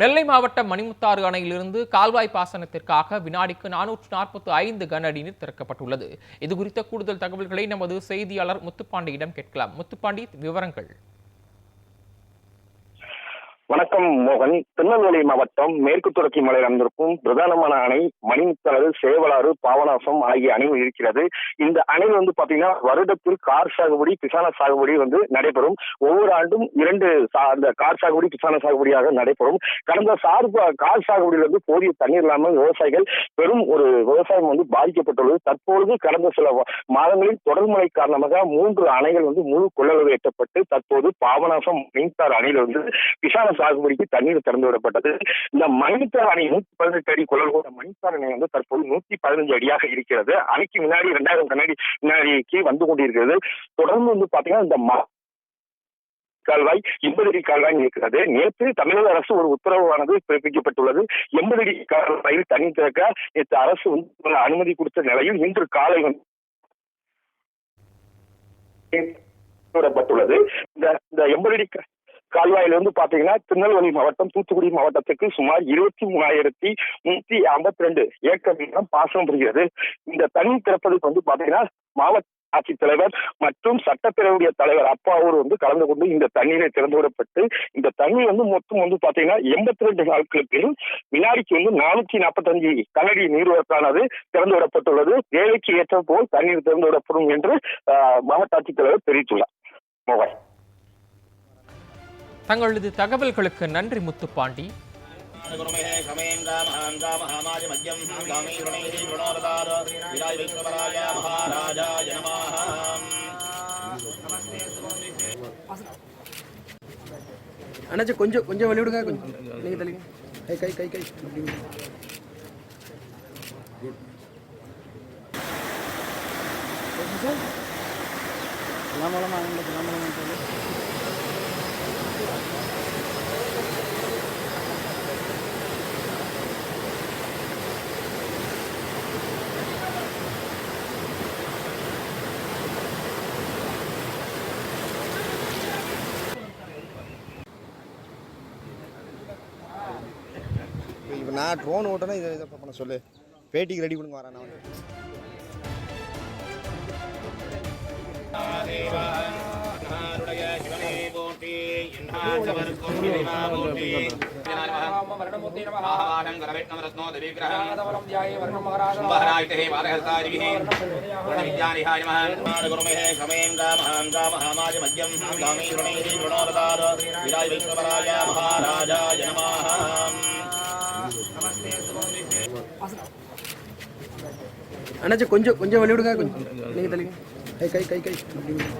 நெல்லை மாவட்டம் மணிமுத்தாறு அணையிலிருந்து கால்வாய் பாசனத்திற்காக வினாடிக்கு நானூற்று நாற்பத்தி ஐந்து கன அடி நீர் திறக்கப்பட்டுள்ளது. இது குறித்த கூடுதல் தகவல்களை நமது செய்தியாளர் முத்துப்பாண்டியிடம் கேட்கலாம். முத்துப்பாண்டி விவரங்கள். வணக்கம் மோகன். திருநெல்வேலி மாவட்டம் மேற்கு தொடர்ச்சி மலையில் அமைந்திருக்கும் பிரதானமான அணை மணிமுத்தாறு சேவலாறு பாவநாசம் ஆகிய அணைகள் இருக்கிறது. இந்த அணையில் வந்து பாத்தீங்கன்னா வருடத்தில் கார் சாகுபடி பிசான சாகுபடி வந்து நடைபெறும். ஒவ்வொரு ஆண்டும் இரண்டு அந்த கார் சாகுபடி பிசான சாகுபடியாக நடைபெறும். கடந்த சார் கார் சாகுபடியில் வந்து போதிய தண்ணீர் இல்லாமல் விவசாயிகள் பெரும் ஒரு விவசாயம் வந்து பாதிக்கப்பட்டுள்ளது. தற்பொழுது கடந்த சில மாதங்களில் தொடர் மழை காரணமாக மூன்று அணைகள் வந்து முழு கொள்ளளவு எட்டப்பட்டு தற்போது பாவநாசம் மின்சார அணையில் வந்து பிசான சாகுபடிக்கு தண்ணீர் திறந்து விடப்பட்டது. இந்த மணித்தார் அணை நூத்தி பதினெட்டு அடி கொள்ளல் கொண்ட மணித்தார் அணை வந்து தற்போது நூத்தி பதினஞ்சு அடியாக இருக்கிறது. அணைக்கு முன்னாடி இரண்டாயிரம் கண்ணாடி முன்னாடிக்கு வந்து கொண்டிருக்கிறது. தொடர்ந்து வந்து பாத்தீங்கன்னா இந்த கால்வாய் எண்பது அடி கால்வாய் இருக்கிறது. நேற்று தமிழக அரசு ஒரு உத்தரவானது பிறப்பிக்கப்பட்டுள்ளது. எண்பது அடி கால்வாயில் தண்ணி திறக்க நேற்று அரசு வந்து அனுமதி கொடுத்த நிலையில் இன்று காலை வந்து விடப்பட்டுள்ளது. இந்த எண்பது அடி கால்வாயிலிருந்து பாத்தீங்கன்னா திருநெல்வேலி மாவட்டம் தூத்துக்குடி மாவட்டத்துக்கு சுமார் இருபத்தி மூணாயிரத்தி நூத்தி ஐம்பத்தி ரெண்டு ஏக்கர் நிலம் பாசனம் புரிகிறது. இந்த தண்ணி திறப்பதுக்கு வந்து பாத்தீங்கன்னா மாவட்ட ஆட்சித்தலைவர் மற்றும் சட்டப்பேரவையுடைய தலைவர் அப்பாவூர் வந்து கலந்து கொண்டு இந்த தண்ணீரை திறந்து விடப்பட்டு இந்த தண்ணி வந்து மொத்தம் வந்து பாத்தீங்கன்னா எண்பத்தி ரெண்டு நாட்களுக்கு வினாடிக்கு வந்து நானூத்தி நாற்பத்தஞ்சு கனடி நீர்வரத்தானது திறந்து விடப்பட்டுள்ளது. தேவைக்கு ஏற்ற போல் தண்ணீர் திறந்து விடப்படும் என்று ஆஹ், மாவட்ட ஆட்சித்தலைவர் தெரிவித்துள்ளார். மோகன். தங்களது தகவல்களுக்கு நன்றி முத்துப்பாண்டி அண்ணாச்சி கொஞ்சம் கொஞ்சம் வழி விடுங்க கொஞ்சம் நீங்கள் தள்ளிங்க கை கை கை கை அப்படிங்க குட் எல்லாம் மூலமாக எல்லாம் மூலமாக இப்போ நான் ட்ரோன் ஓட்டணும் இதை இதை பண்ண சொல்லு. பேட்டிக்கு ரெடி பண்ணுங்க வரேன் நான் வந்து நாருடைய சிவனே அண்ணாச்சி கொஞ்சம் கொஞ்சம் வழி விடுங்க கொஞ்சம் நீங்கள் தள்ளிங்க கை கை கை கை அப்படி விடுங்க.